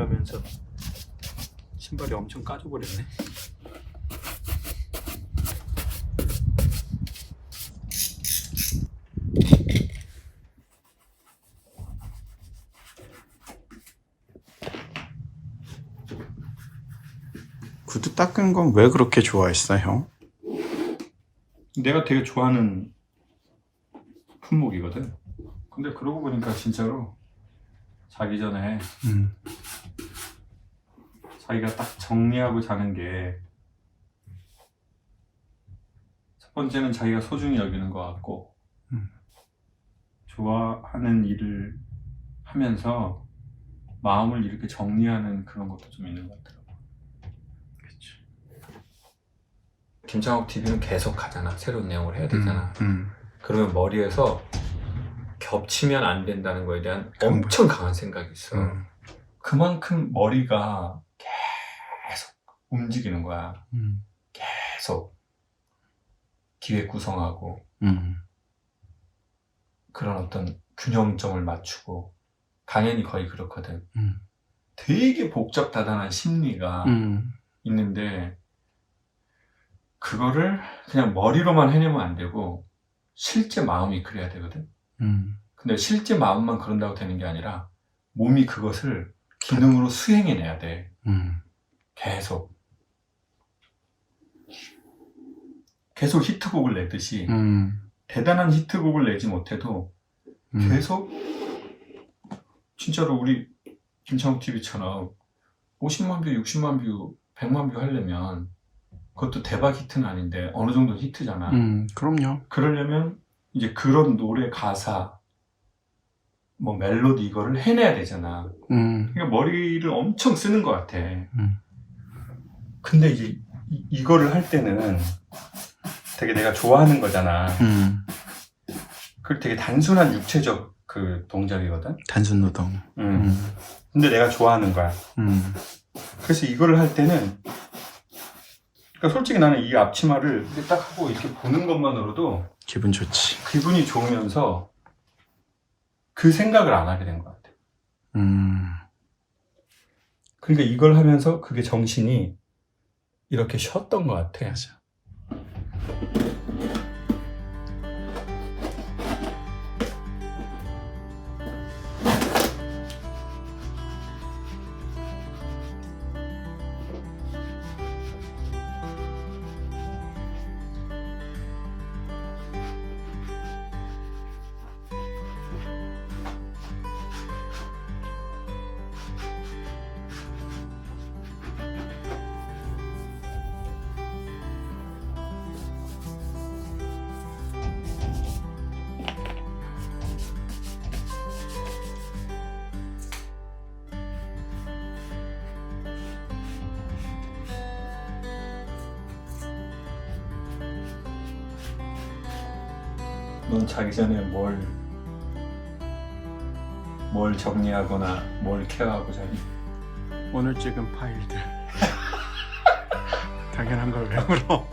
하면서 신발이 엄청 까져버렸네. 구두 닦은 건 왜 그렇게 좋아했어, 형? 내가 되게 좋아하는 품목이거든. 근데 그러고 보니까 진짜로 자기 전에 음, 자기가 딱 정리하고 자는 게 첫 번째는 자기가 소중히 여기는 것 같고 음. 좋아하는 일을 하면서 마음을 이렇게 정리하는 그런 것도 좀 있는 것 같더라고. 그치. 김창욱 TV는 계속 가잖아. 새로운 내용을 해야 되잖아. 음, 그러면 머리에서 겹치면 안 된다는 거에 대한. 엄청 강한 생각이 있어. 음, 그만큼 머리가 움직이는 거야. 음, 계속 기획 구성하고 음, 그런 어떤 균형점을 맞추고 강연이 거의 그렇거든. 음, 되게 복잡다단한 심리가 음, 있는데 그거를 그냥 머리로만 해내면 안 되고 실제 마음이 그래야 되거든. 음, 근데 실제 마음만 그런다고 되는 게 아니라 몸이 그것을 기능으로 수행해내야 돼. 음, 계속. 계속 히트곡을 내듯이 음, 대단한 히트곡을 내지 못해도 음, 계속 진짜로 우리 김창욱 TV처럼 50만 뷰, 60만 뷰, 100만 뷰 하려면 그것도 대박 히트는 아닌데 어느 정도 히트잖아. 음, 그럼요. 그러려면 이제 그런 노래 가사, 뭐 멜로디 이거를 해내야 되잖아. 음, 그러니까 머리를 엄청 쓰는 것 같아. 음. 근데 이제 이, 이거를 할 때는 되게 내가 좋아하는 거잖아. 음, 그 되게 단순한 육체적 그 동작이거든. 단순 노동. 음. 음, 근데 내가 좋아하는 거야. 음, 그래서 이거를 할 때는 그러니까 솔직히 나는 이 앞치마를 딱 하고 이렇게 보는 것만으로도 기분 좋지. 기분이 좋으면서 그 생각을 안 하게 된 것 같아. 음, 그러니까 이걸 하면서 그게 정신이 이렇게 쉬었던 것 같아. 맞아. 넌 자기 전에 뭘, 뭘 정리하거나 뭘 케어하고 자니? 오늘 찍은 파일들. 당연한 걸 왜 물어?